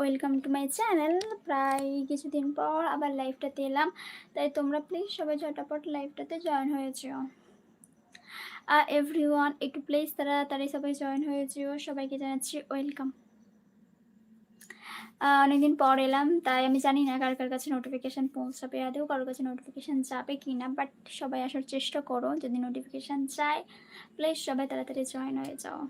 Welcome to my channel প্রায় কিছুদিন পর আবার লাইভটাতে এলাম। তাই তোমরা প্লিজ সবাই ঝটাপট লাইভটাতে জয়েন হয়েছিও এভরি ওয়ান একটু প্লিজ তারাই সবাই জয়েন হয়েছিও সবাইকে জানাচ্ছি ওয়েলকাম অনেকদিন পর এলাম, তাই আমি জানি না কার কার কাছে নোটিফিকেশান পৌঁছাবে আদেও কারোর কাছে নোটিফিকেশান যাবে কি না বাট সবাই আসার চেষ্টা করো। যদি নোটিফিকেশান চায় প্লিজ সবাই তাড়াতাড়ি জয়েন হয়ে যাও।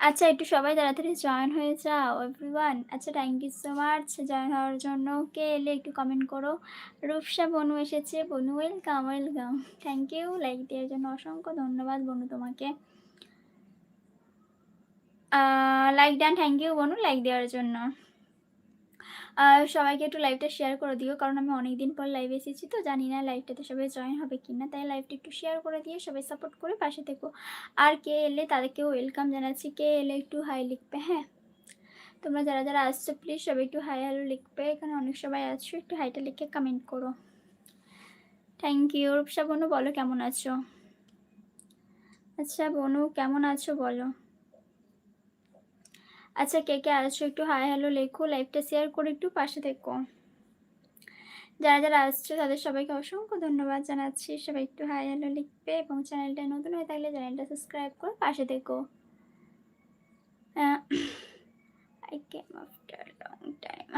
আচ্ছা একটু সবাই তাড়াতাড়ি জয়েন হয়ে যাও এভরিওয়ান আচ্ছা thank you so much join হওয়ার জন্য কে এলে একটু কমেন্ট করো। রূপসা, বনু এসেছে। বনু welcome welcome thank you like দেওয়ার জন্য অসংখ্য ধন্যবাদ বনু তোমাকে। লাইক ডান থ্যাংক ইউ বনু লাইক দেওয়ার জন্য। সবাইকে একটু লাইভটা শেয়ার করে দিও, কারণ আমি অনেক দিন পর লাইভ এসেছি তো জানি না লাইভটাতে সবাই জয়েন হবে কি না তাই লাইভটা একটু শেয়ার করে দিয়ে সবাই সাপোর্ট করে পাশে থেকো। আর কে এলে তাদেরকেও ওয়েলকাম জানাচ্ছি, কে এলে একটু হাই লিখবে হ্যাঁ? তোমরা যারা যারা আসছো প্লিজ সবাই একটু হাই হ্যালো লিখবে, এখানে অনেক সবাই আছো, একটু হাইটা লিখে কমেন্ট করো। থ্যাংক ইউ রূপসা, বনু, বলো কেমন আছো? আচ্ছা বনু, কেমন আছো, বলো? আচ্ছা কে কে আসছো একটু হাই হ্যালো লেখো, লাইভটা শেয়ার করে একটু পাশে থেকো। যারা যারা আসছো, তাদের সবাইকে অসংখ্য ধন্যবাদ জানাচ্ছি। সবাই একটু হাই হ্যালো লিখবে এবং চ্যানেলটা নতুন হয়ে থাকলে চ্যানেলটা সাবস্ক্রাইব করে পাশে থেকো।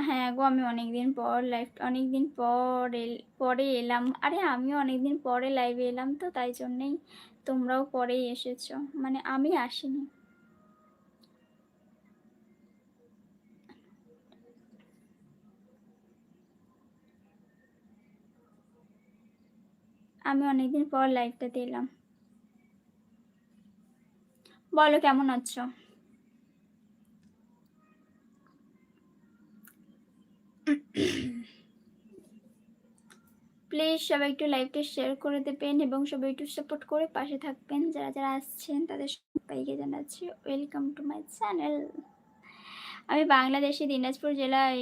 হ্যাঁ গো, আমি অনেকদিন পর লাইভ অনেকদিন পর এল, পরে এলাম। আরে আমিও অনেকদিন পরে লাইভে এলাম তো, তাই জন্যেই তোমরাও পরেই এসেছ। মানে আমি আসিনি। আমি অনেকদিন পর লাইভটাতে এলাম বলো, কেমন আছো? প্লিজ সবাই একটু লাইভটা শেয়ার করে দেবেন এবং সবাই একটু সাপোর্ট করে পাশে থাকবেন। যারা যারা আসছেন, তাদের সবাইকে জানাচ্ছি ওয়েলকাম টু মাই চ্যানেল আমি বাংলাদেশি দিনাজপুর জেলায়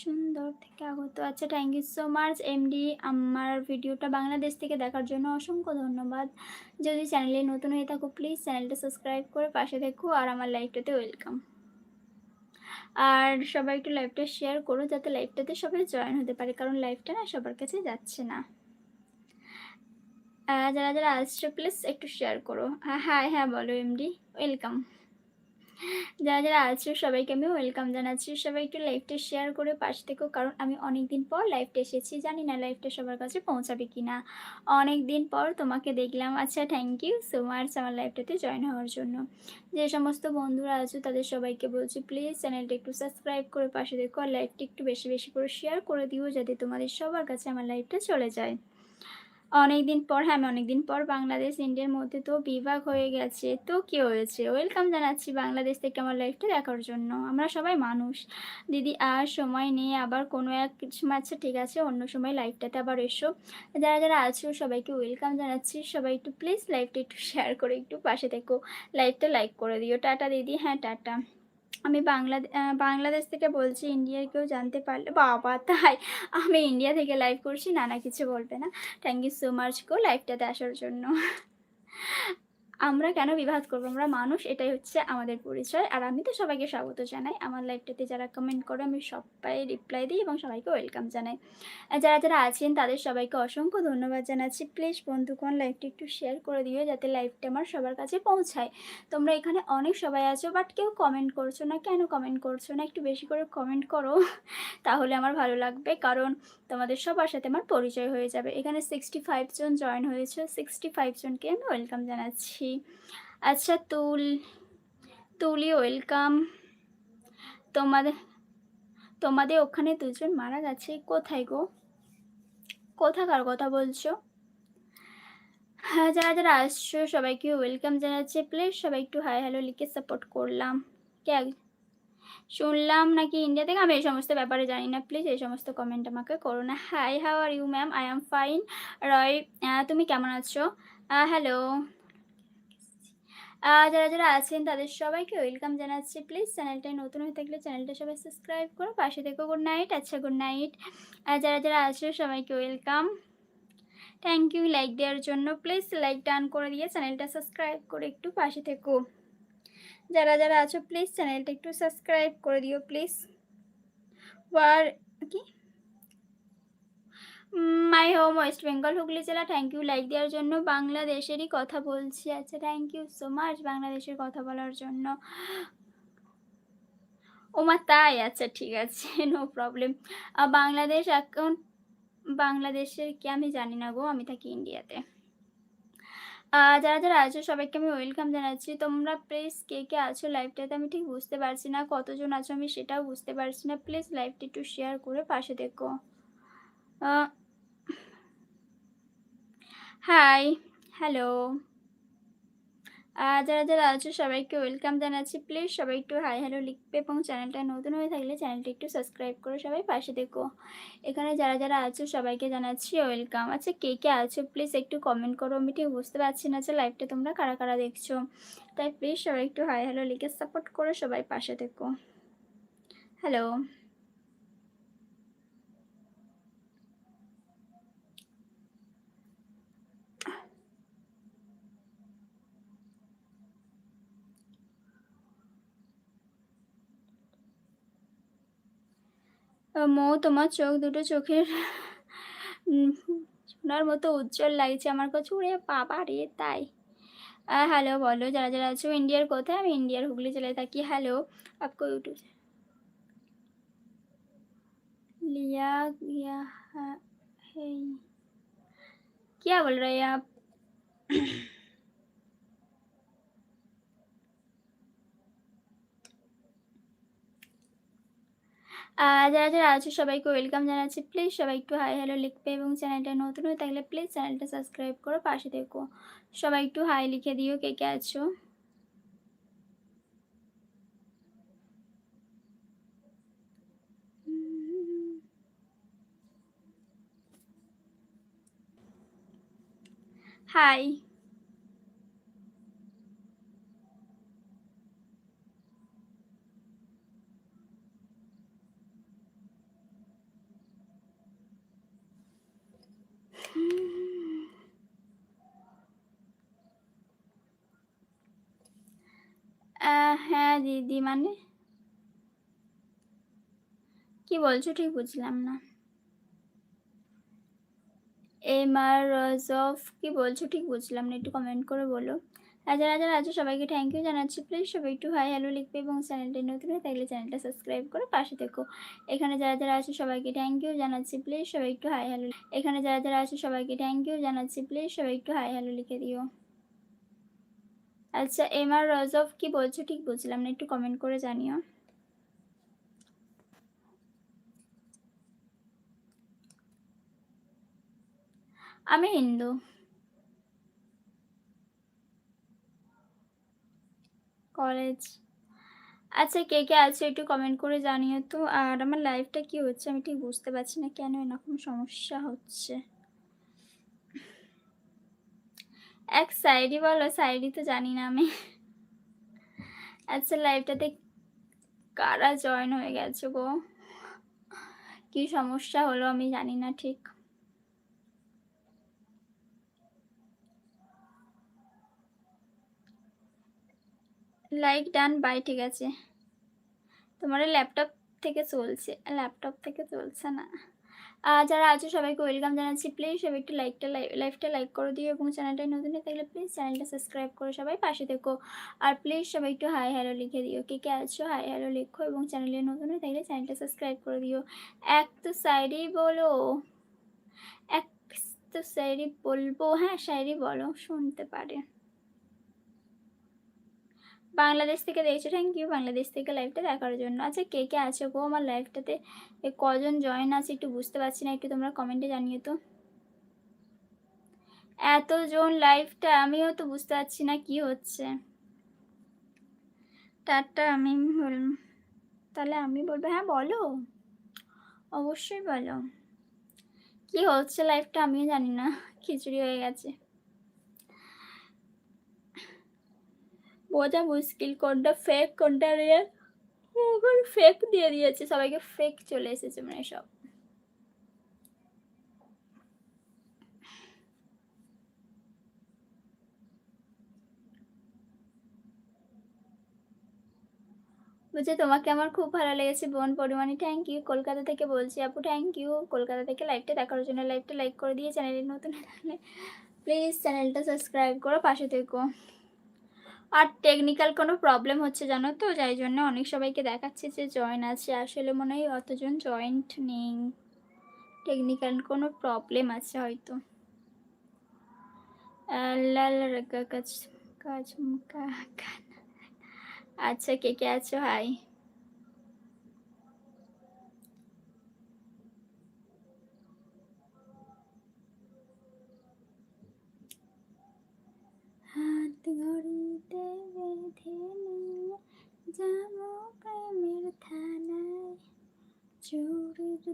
সুন্দর থেকে আগত। আচ্ছা thank you so much MD আমার ভিডিওটা বাংলাদেশ থেকে দেখার জন্য অসংখ্য ধন্যবাদ। যদি চ্যানেলে নতুন হয়ে থাকো প্লিজ চ্যানেলটা সাবস্ক্রাইব করে পাশে দেখো আর আমার লাইভটাতে ওয়েলকাম আর সবাই একটু লাইভটা শেয়ার করো যাতে লাইভটাতে সবাই জয়েন হতে পারে, কারণ লাইভটা না সবার কাছে যাচ্ছে না। যারা যারা আসছে প্লিজ একটু শেয়ার করো। হ্যাঁ হ্যাঁ হ্যাঁ বলো এমডি ওয়েলকাম যারা যারা আছো সবাইকে আমি ওয়েলকাম জানাচ্ছি। সবাই একটু লাইভটা শেয়ার করে পাশ থেকেও কারণ আমি অনেক দিন পর লাইভটা এসেছি। জানি না লাইভটা সবার কাছে পৌঁছাবে কি না অনেক দিন পর তোমাকে দেখলাম। আচ্ছা থ্যাংক ইউ সো মাচ আমার লাইভটাতে জয়েন হওয়ার জন্য। যে সমস্ত বন্ধুরা আছো, তাদের সবাইকে বলছি প্লিজ চ্যানেলটা একটু সাবস্ক্রাইব করে পাশে দেখো আর লাইভটা একটু বেশি বেশি করে শেয়ার করে দিও, যাতে তোমাদের সবার কাছে আমার লাইভটা চলে যায়। অনেকদিন পর হ্যাঁ আমি অনেকদিন পর বাংলাদেশ ইন্ডিয়ার মধ্যে তো বিভাগ হয়ে গেছে, তো কি হয়েছে? ওয়েলকাম জানাচ্ছি বাংলাদেশ থেকে আমার লাইফটা দেখার জন্য। আমরা সবাই মানুষ। দিদি, আর সময় নিয়ে আবার কোনো এক আচ্ছা ঠিক আছে, অন্য সময় লাইফটাতে আবার এসো। যারা যারা আছো, সবাইকে ওয়েলকাম জানাচ্ছি। সবাই একটু প্লিজ লাইভটা একটু শেয়ার করে একটু পাশে থেকো। লাইভটা লাইক করে দিও। টাটা দিদি। হ্যাঁ টাটা। আমি বাংলাদেশ বাংলাদেশ থেকে বলছি ইন্ডিয়ার কেউ জানতে পারলে, বাবা তাই, আমি ইন্ডিয়া থেকে লাইভ করছি, নানা কিছু বলবে না। থ্যাংক ইউ সো মাচ গো লাইভটাতে আসার জন্য। আমরা কেন বিবাদ করব? আমরা মানুষ, এটাই হচ্ছে আমাদের পরিচয়। আর আমি তো সবাইকে স্বাগত জানাই। আমার লাইফটাতে যারা কমেন্ট করে, আমি সবাই রিপ্লাই দিই এবং সবাইকে ওয়েলকাম জানাই। যারা যারা আছেন, তাদের সবাইকে অসংখ্য ধন্যবাদ জানাচ্ছি। প্লিজ বন্ধুগণ লাইভটা একটু শেয়ার করে দিও যাতে লাইভটা আমার সবার কাছে পৌঁছায়। তোমরা এখানে অনেক সবাই আছো বাট কেউ কমেন্ট করছ না। কেন কমেন্ট করছ না? একটু বেশি করে কমেন্ট করো, তাহলে আমার ভালো লাগবে। কারণ তোমাদের সবার সাথে আমার পরিচয় হয়ে যাবে। এখানে সিক্সটি ফাইভ জন জয়েন হয়েছে সিক্সটি ফাইভ জনকে আমি ওয়েলকাম জানাচ্ছি। আচ্ছা তুল, তুলি ওয়েলকাম তোমাদের তোমাদের ওখানে দুজন মারা গেছে, কোথায় গো? কোথাকার কথা বলছো? হ্যাঁ যারা যারা আসছো, সবাইকে ওয়েলকাম জানাচ্ছে। প্লিজ সবাই একটু হাই হ্যালো লিখে সাপোর্ট করলাম। কে শুনলাম নাকি ইন্ডিয়া থেকে? আমি এই সমস্ত ব্যাপারে জানি না প্লিজ এই সমস্ত কমেন্ট আমাকে করো না। Hi how are you ma'am I am fine Roy তুমি কেমন আছো? হ্যালো যারা যারা আছেন, তাদের সবাইকে ওয়েলকাম জানাচ্ছি। প্লিজ চ্যানেলটায় নতুন হয়ে থাকলে চ্যানেলটা সবাই সাবস্ক্রাইব করো। পাশে দেখো গুড নাইট আচ্ছা গুড নাইট যারা যারা আছো, সবাইকে ওয়েলকাম থ্যাংক ইউ লাইক দেওয়ার জন্য। প্লিজ লাইক ডান করে দিয়ে চ্যানেলটা সাবস্ক্রাইব করে একটু পাশে থেকো। যারা যারা আছো প্লিজ চ্যানেলটা একটু সাবস্ক্রাইব করে দিও প্লিজ ওয়ার কি? My home West Bengal Hooghly জেলা থ্যাংক ইউ লাইক দেওয়ার জন্য। বাংলাদেশেরই কথা বলছি। আচ্ছা থ্যাংক ইউ সো মাচ বাংলাদেশের কথা বলার জন্য। ওমা তাই? আচ্ছা ঠিক আছে নো প্রবলেম বাংলাদেশ এখন, বাংলাদেশের কি আমি জানি না গো, আমি থাকি ইন্ডিয়াতে যারা যারা আছো, সবাইকে আমি ওয়েলকাম জানাচ্ছি। তোমরা প্লিজ কে কে আছো লাইভটাতে আমি ঠিক বুঝতে পারছি না। কতজন আছো আমি সেটাও বুঝতে পারছি না। প্লিজ লাইভটা একটু শেয়ার করে পাশে দেখো। হাই হ্যালো যারা যারা আছো, সবাইকে ওয়েলকাম জানাচ্ছি। প্লিজ সবাই একটু হাই হ্যালো লিখবে এবং চ্যানেলটা নতুন হয়ে থাকলে চ্যানেলটা একটু সাবস্ক্রাইব করে সবাই পাশে দেখো। এখানে যারা যারা আছো, সবাইকে জানাচ্ছি ওয়েলকাম আচ্ছা কে কে আছো? প্লিজ একটু কমেন্ট করো। আমি ঠিক বুঝতে পারছি না যে লাইভটা তোমরা কারা কারা দেখছ। তাই প্লিজ সবাই একটু হাই হ্যালো লিখে সাপোর্ট করে সবাই পাশে দেখো। হ্যালো মো তোমার চোখ দুটো চোখের সোনার মতো উজ্জ্বল লাগছে আমার কাছে ওরে বাবা রে তাই হ্যালো বলো যারা যারা আছো ইন্ডিয়ার কোথায় আমি ইন্ডিয়ার হুগলি জেলায় থাকি হ্যালো আপকো ইউটিউব लिया गया है क्या बोल रहे हैं आप যারা যারা আছো সবাইকে ওয়েলকাম জানাচ্ছি। প্লিজ সবাই একটু হাই হ্যালো লিখবে এবং চ্যানেলটা নতুন হয়ে থাকলে প্লিজ চ্যানেলটা সাবস্ক্রাইব করো পাশে দেখো সবাই একটু হাই লিখে দিও কে কে আছো। হাই হ্যাঁ দিদি মানে? কি বলছো ঠিক বুঝলাম না। এম আর রজফ কি বলছো ঠিক বুঝলাম না, একটু কমেন্ট করে বলো। হাজার হাজার আছে সবাইকে থ্যাংক ইউ জানাচ্ছি। প্লিজ সবাই একটু হাই হ্যালো লিখবে এবং চ্যানেলটি নতুন হয়ে থাকলে চ্যানেলটা সাবস্ক্রাইব করে পাশে থেকো। এখানে যারা যারা আছে সবাইকে থ্যাংক ইউ জানাচ্ছি। প্লিজ সবাই একটু হাই হ্যালো এখানে যারা যারা আছে সবাইকে থ্যাংক ইউ জানাচ্ছি। প্লিজ সবাই একটু হাই হ্যালো লিখে দিও। আচ্ছা এম আর রজফ কি বলছো? ঠিক বুঝলাম না, একটু কমেন্ট করে জানিও। আমি হিন্দু। কলেজ। আচ্ছা কে কে আছে একটু কমেন্ট করে জানিও তো। আর আমার লাইফটা কি হচ্ছে? আমি ঠিক বুঝতে পারছি না কেন এরকম সমস্যা হচ্ছে। এক সাইডই বলো সাইডই তো জানি না আমি। আচ্ছা লাইভটাতে কারা জয়েন হয়ে গেছে গো? কি সমস্যা হলো আমি জানি না ঠিক। লাইক ডান বাই ঠিক আছে। তোমার ল্যাপটপ থেকে চলছে। ল্যাপটপ থেকে চলছে না। যারা আছো সবাইকে ওয়েলকাম জানাচ্ছি। প্লিজ সবাই একটু লাইকটা লাইফটা লাইক করে দিও এবং চ্যানেলটা নতুন হয়ে থাকলে প্লিজ চ্যানেলটা সাবস্ক্রাইব করে সবাই পাশে থেকো। আর প্লিজ সবাই একটু হাই হ্যালো লিখে দিও। কে কে আছো? হাই হ্যালো লেখো এবং চ্যানেলে নতুন হয়ে থাকলে চ্যানেলটা সাবস্ক্রাইব করে দিও। এক তো সাইডেই বলো, এক তো সাইডে বলব হ্যাঁ সাইডে বলো, শুনতে পারে। বাংলাদেশ থেকে দেখছ থ্যাংক ইউ বাংলাদেশ থেকে লাইভটা দেখার জন্য। আচ্ছা কে কে আছে গো আমার লাইভটাতে কজন জয়েন আছে একটু বুঝতে পারছি না, একটু তোমরা কমেন্টে জানিয়ে তো। এতজন লাইভটা আমিও তো বুঝতে পারছি না কি হচ্ছে। তারটা আমি তাহলে আমি বলব হ্যাঁ বলো। অবশ্যই বলো। কি হচ্ছে লাইফটা আমিও জানি না, খিচুড়ি হয়ে গেছে। বোঝা মুশকিল কোনটা ফেক কোনটা রিয়েল এখন ফেক দিয়ে দিয়েছে, সবাইকে ফেক চলে এসেছে মানে সব। বলছে তোমাকে আমার খুব ভালো লেগেছে, বোন পরিমাণে থ্যাংক ইউ কলকাতা থেকে বলছি আপু থ্যাংক ইউ কলকাতা থেকে লাইভটা দেখার জন্য লাইভটা লাইক করে দিয়ে চ্যানেলে নতুন প্লিজ চ্যানেলটা সাবস্ক্রাইব করো, পাশে থেকো। আর টেকনিক্যাল কোনো প্রবলেম হচ্ছে জানো তো যাই জন্য অনেক সবাইকে দেখাচ্ছে যে জয়েন আছে আসলে মনে হয় অতজন জয়েন্ট নেই টেকনিক্যাল কোনো প্রবলেম আছে হয়তো লাল কাজ আচ্ছা কে কে আছো হাই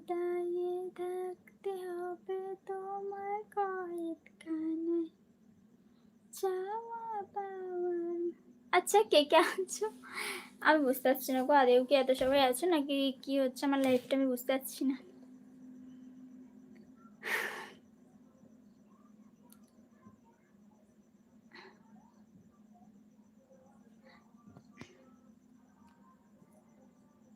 দায়ে থাকতে হবে তোমার কয়েক কানে চাওয়া পাওয়ার আচ্ছা কে কে আছো? আমি বুঝতে পারছি না গো। আদেও কি এত সবাই আছো নাকি কি হচ্ছে? আমার লাইফটা আমি বুঝতে পারছি না।